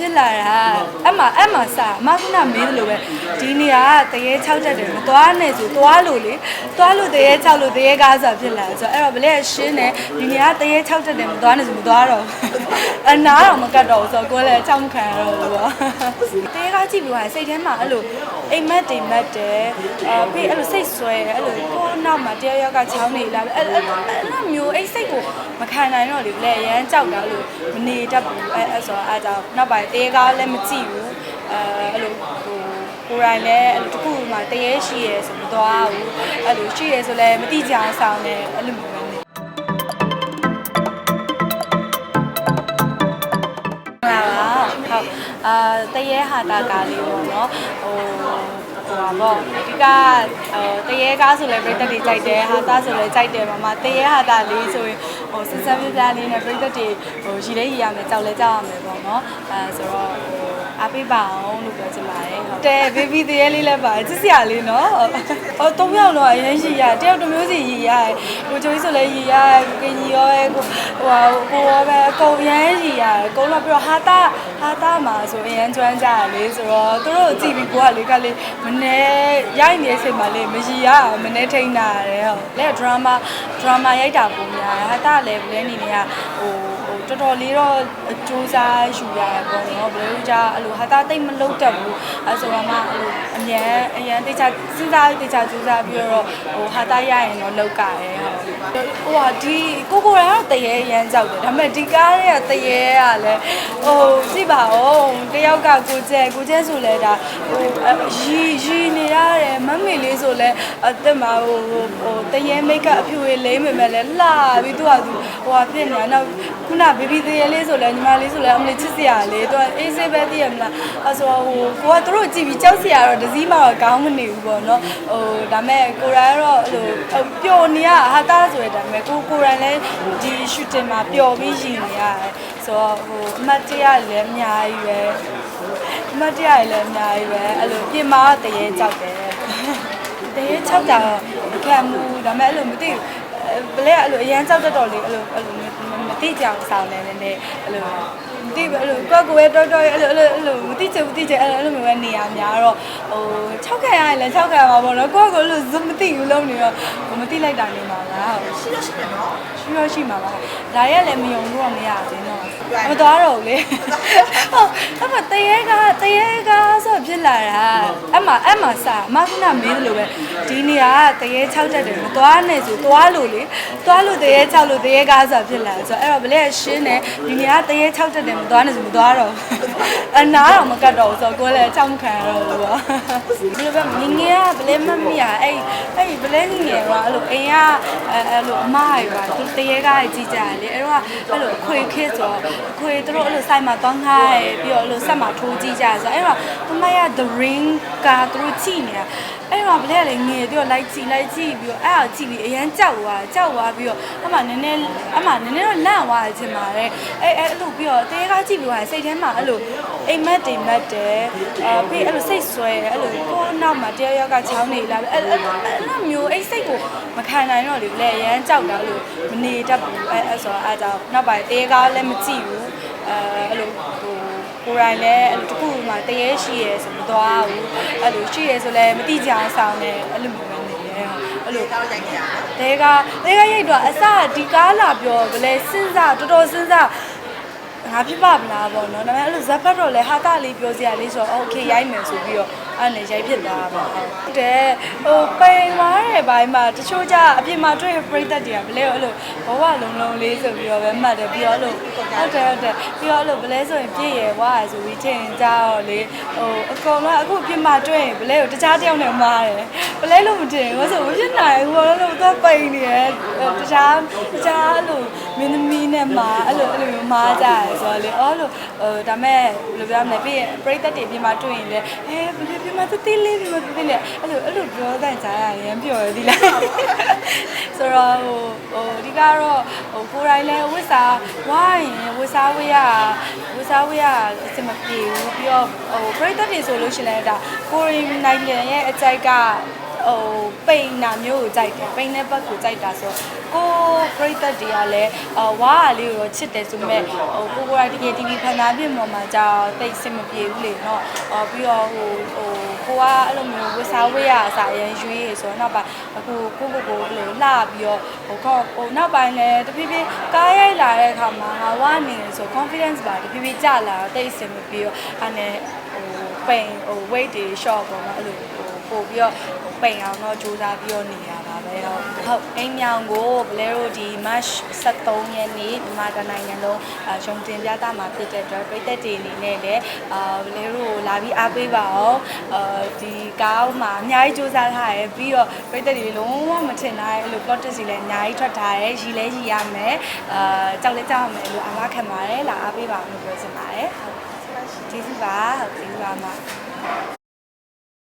ဖြစ်လာတာအဲ့မှာအဲ့မှာစာအမကနာမင်းလို့ပဲဒီနေရာကတရေ6တက်တယ်မသွားနဲ့ဆိုသွားလို့လေသွားလို့တရေ6လို့တရေကားဆိုတာဖြစ်လာတယ်ဆိုတော့အဲ့တော့ဗလဲရှင်းတယ်ဒီနေရာကတရေ6တက်တယ်မသွားနဲ့ဆိုမသွားတော့အနာတော့မကတ်တော့ဘူးဆိုတော့ကိုယ်လည်းအချောင်းခံရတော့ဘူးပေါ့တရေကားကြည့်ပြီးသွားစိတ်ထဲမှာအဲ့လိုအိမ်မက်တိမ်မက်တယ်အဲပြီးအဲ့လိုစိတ်ဆွဲတယ်အဲ့လိုကိုယ်နောက်မှာတရားရောက်ကချောင်းနေလာအဲ့အဲ့လိုမျိုးအဲ့စိတ်ကိုမခံနိုင်တော့လေဗလဲအရန်ကြောက်တာလို့မနေတတ်ဘူးအဲ့အဲ့ဆိုတော့အားကြောင့်နောက်ပိုင်းတရေကားလည်းမကြည့်ဘူးအဲအဲ့လိုဟိုကိုယ်တိုင်လည်းအဲ့လိုတစ်ခုမှတရေရှိရဲဆိုမသွားဘူးအဲ့လိုရှိရဲဆိုလည်းမတိကြအောင်ဆောင်တယ်အဲ့လိုမျိုးပဲနေလာပါဟုတ်အာတရေဟာတာကားလေးပေါ့နော်ဟို ဟိုပါပေါ့အဓိကဟိုတရေကားဆိုလည်းပြိသက်တွေကြိုက်တယ်ဟာတာဆိုလည်းကြိုက်တယ်မမတရေဟာတာလေးဆိုရင်ဟိုစစပြပြလေးနဲ့ပြိသက်တွေဟိုရီလေးရီရမယ်ကြောက်လဲကြောက်ရမယ်ပေါ့နော်အဲဆိုတော့ဟို အားပေးပါအောင်လို့ပြောချင်ပါတယ်ဟုတ်တယ်ဘေဘီတရေလေးလည်းပါတယ်ချစ်စရာလေးနော်ဟိုသုံးယောက်တော့အရင်ရှိရတယောက်တစ်မျိုးစီရီရကိုချိုးဆိုလည်းရီရကိုကင်ကြီးရောကိုဟိုကိုရောပဲအကုန်ရမ်းရီရအကုန်တော့ပြီးတော့ဟာတာဟာတာမှာဆိုအရန်ကျွမ်းကြရလေဆိုတော့သူတို့ကြည့်ပြီးကိုကလေကလေးမနေရိုက်နေတဲ့အချိန်မှာလေမရီရမနေထိန်တာရတယ်ဟုတ်လေဒရာမာဒရာမာရိုက်တာပုံများဟာတာလည်းဘယ်နေနေကဟိုဟို တော်တော်လေးတော့စူးစားယူရတယ်ပေါ့နော်ဘယ်လိုကြအဲ့လိုဟာတာတိတ်မလုံးတတ်ဘူးအဲဆိုတော့မှအဲ့လိုအမြန်အရန်တိတ်ချစဉ်းစားတိတ်ချစူးစားပြီးတော့ဟိုဟာတာရရင်တော့လောက်ကရဲဟုတ်ဟိုဟာဒီကိုကိုရာကတရေရမ်းကြောက်တယ်ဒါပေမဲ့ဒီကားရဲ့တရေကလည်းဟိုကြည့်ပါဦးတယောက်ကကိုကျဲကိုကျဲဆိုလဲဒါဟိုရီရီနေရတယ်မမေလေးဆိုလဲအသက်မှာဟိုဟိုတရေမိတ်ကအဖြူလေးလိမ့်မယ်မဲ့လဲလှပြီးသူကသူဟိုဟာဖြစ်နေတာနောက်ခုနဘေဘီတရေလေးဆိုလဲညီမလေးဆိုလဲအမလေးချစ်စရာလေးသူကအေးဆေးပဲသိရမလားအဲဆိုဟိုကိုကသူတို့ကြည့်ပြီးကြောက်စရာတော့ဒစည်းမှတော့ကောင်းမနေဘူးပေါ့နော်ဟိုဒါမဲ့ကိုရိုင်းတော့ဟိုပျော်နေရဟာတာဆိုရတဲ့ဒါမဲ့ကိုကိုရိုင်းလဲဒီရှူတင်မှာပျော်ပြီးရှင်နေရတယ်ဆိုတော့ဟိုအမတ်တရလည်းအများကြီးပဲအမတ်တရလည်းအများကြီးပဲအဲ့လိုပြင်မာတရေကြောက်တယ်တရေ၆တာတော့မခံဘူးဒါမဲ့အဲ့လိုမသိဘူးဘလဲအဲ့လိုအရန်ကြောက်တတ်တော့လေအဲ့လိုအဲ့လို မသိကြအောင်ဆောင်းနေနေနေအဲ့လိုမ သိဘူးအဲ့လိုကိုယ့်ကိုယ်ပဲတော်တော်အဲ့လိုအဲ့လိုအဲ့လိုမသိချင်မသိချင်အဲ့လိုအဲ့လိုမျိုးပဲနေရများတော့ဟို၆ခံရရင်လည်း၆ခံရမှာပေါ့နော်ကိုယ့်ကိုယ်လို့ဇမသိဘူးလုံးနေတော့မသိလိုက်တာနေမှာလားရှိရရှိတယ်နော်ရှိရရှိမှာပါဒါရက်လည်းမယုံလို့တော့မရသေးတော့မသွားတော့ဘူးလေဟုတ်အဲ့မှာတရေကတရေကဆိုဖြစ်လာတာအဲ့မှာအဲ့မှာစာအမကနာမင်းလို့ပဲဒီနေရာကတရေ6တက်တယ်မသွားနဲ့ဆိုသွားလို့လေသွားလို့တရေ6လို့တရေကားဆိုတာဖြစ်လာတယ်ဆိုတော့အဲ့တော့ဗလဲရှင်းတယ်ဒီနေရာကတရေ6တက်တယ်မသွားနဲ့ဆိုမသွားတော့အနာတော့မကတ်တော့ဘူးဆိုတော့ကိုယ်လည်းအချောင်းခံရတော့ဘူးပေါ့ဘယ်လိုပဲငငယ်ကဗလဲမမရအဲ့အဲ့ဗလဲငငယ်ကအဲ့လိုအိမ်ကအဲ့လိုအမရပါသူတရေကားကြီးကြတယ်လေအဲ့တော့အဲ့လိုအခွေခစ်ဆိုတော့အခွေသူတို့အဲ့လိုဆိုင်မှာတောင်းထားတယ်ပြီးတော့အဲ့လိုဆက်မှာထိုးကြည့်ကြဆိုတော့အဲ့တော့အမရ the ring ကသူတို့ကြည့်နေတာအဲ့တော့ဗလဲကလည်းငယ်ပြီးတော့လိုက်ကြည့်လိုက်ကြည့်ပြီးတော့အဲ့ဒါကြည့်ပြီးအရန်ကြောက်သွားကြောက်သွားပြီးတော့အမနည်းနည်းအမနည်းနည်းတော့လန့်သွားတယ်ချင်ပါတယ်အဲ့အဲ့လိုပြီးတော့တဲကားကြည့်ပြီးတော့စိတ်ထဲမှာအဲ့လိုအိမ်မက်တိမ်မက်တယ်အဲပြီးအဲ့လိုစိတ်ဆွဲတယ်အဲ့လိုကိုယ်နောက်မှာတရားရောက်ကချောင်းနေလာအဲ့အဲ့အဲ့လိုမျိုးအဲ့စိတ်ကိုမခံနိုင်တော့လေဗလဲအရန်ကြောက်တာလို့မနေတတ်ဘူးအဲ့အဲ့ဆိုတော့အဲ့ကြောင့်နောက်ပိုင်းတဲကားလည်းမကြည့်ဘူးအဲအဲ့လိုဟို ကိုယ်တိုင်လည်းအဲ့လိုတစ်ခုမှတရေရှိရဲဆိုမသွားဘူးအဲ့လိုရှိရဲဆိုလည်းမတိကြအောင်ဆောင်တယ်အဲ့လိုမျိုးပဲနေတယ်အဲ့လိုတော့ရိုက်ကြတဲကတဲကရိုက်တော့အစဒီကားလာပြောဗလဲစဉ်းစားတော်တော်စဉ်းစား ငါဖြစ်ပါမလားပေါ့နော်ဒါပေမဲ့အဲ့လိုဇက်ဘတ်တော့လဲဟာကလေးပြောစရာလေးဆိုတော့ okay ရိုက်မယ်ဆိုပြီးတော့အဲ့နဲ့ရိုက်ဖြစ်သွားပါဟုတ်တယ်ဟိုပိန်သွားတဲ့ဘိုင်းမှာတချို့ကြအပြင်မှာတွေ့ပြိသက်တွေကဘလဲအဲ့လိုဘဝလုံးလုံးလေးဆိုပြီးတော့ပဲမှတ်တယ်ပြီးတော့အဲ့လိုဟုတ်တယ်ဟုတ်တယ်ပြီးတော့အဲ့လိုဘလဲဆိုရင်ပြည့်ရယ်ဝါဆိုပြီးထင်ကြတော့လေဟိုအကုန်လုံးအခုအပြင်မှာတွေ့ရင်ဘလဲကိုတခြားတယောက်နဲ့မားတယ်ဘလဲလို့မတင်ဘူးဆိုမဖြစ်နိုင်ဘူးဘာလို့လဲသူကပိန်နေတယ်တခြားတခြားအဲ့လိုမင်းသမီးနဲ့မားအဲ့လိုအဲ့လိုမျိုးမားကြတယ်ဆိုတော့လေအော်လို့ဟိုဒါမဲ့ဘယ်လိုပြောမလဲပြီးရင်ပြိသက်တွေပြင်မှာတွေ့ရင်လေအဲဘယ်လိုပြင်မှာတိလေးပြင်မှာတိလေးအဲ့လိုအဲ့လိုပြောတဲ့ကြားရရင်ပျော်ရသည်လားဆိုတော့ဟိုဟိုဒီကတော့ဟိုကိုယ်တိုင်လဲဝစ်စာဝိုင်းဝစ်စာဝေးရဝစ်စာဝေးရအစမပြေဘူးပြီးတော့ဟိုပြိသက်တွေဆိုလို့ရှိရင်လည်းဒါကိုရီနိုင်ငံရဲ့အကြိုက်ကဟိုပိန်နာမျိုးကိုကြိုက်တယ်ပိန်တဲ့ဘက်ကိုကြိုက်တာဆိုကို ပြိသက်တွေကလည်းအဝါအားလေးကိုတော့ချစ်တယ်ဆိုမဲ့ဟိုကိုကိုရိုင်းတကယ် TV ဖန်သားပြင်ပေါ်မှာကြာတိတ်စင်မပြေဘူးလေနော်အော်ပြီးတော့ဟိုဟိုကိုကအဲ့လိုမျိုးဝစ်စားဝေးရအစားအရင်ရွေးရဆိုတော့နောက်ပိုင်းအခုကိုကိုကိုအဲ့လိုလှပြီးတော့ဟိုခေါဟိုနောက်ပိုင်းလည်းတဖြည်းဖြည်းကားရိုက်လာတဲ့အခါမှာငါဝနေတယ်ဆို confidence ပါတဖြည်းဖြည်းကျလာတော့တိတ်စင်မပြေတော့အဲ့နဲ့ဟိုပိန်ဟို weight တွေ short ပေါ့နော်အဲ့လိုဟို ပို့ပြီးတော့ပိန်အောင်တော့ကြိုးစားပြီးတော့နေရတာပဲဟုတ်ဟုတ်အိမ်မြောင်ကိုဘလဲတို့ဒီ March 23ရက်နေ့မြန်မာတိုင်းနိုင်ငံလုံးအာရုံတင်ပြတာမှာဖြစ်တဲ့အတွက်ပြည်သက်တွေအနေနဲ့လည်းအာဘလဲတို့လာပြီးအားပေးပါအောင်အာဒီကားမှာအများကြီးကြိုးစားထားရပြီးတော့ပြည်သက်တွေလုံးဝမထင်ထားတဲ့အဲ့လို contest တွေလည်းအများကြီးထွက်ထားတယ်ရီလဲရီရမယ်အာကြောက်လဲကြောက်ရမယ်လို့အမခံပါတယ်လာအားပေးပါအောင်လို့ပြောချင်ပါတယ်ဟုတ်ကျေးဇူးပါဟုတ်ကျေးဇူးပါအမ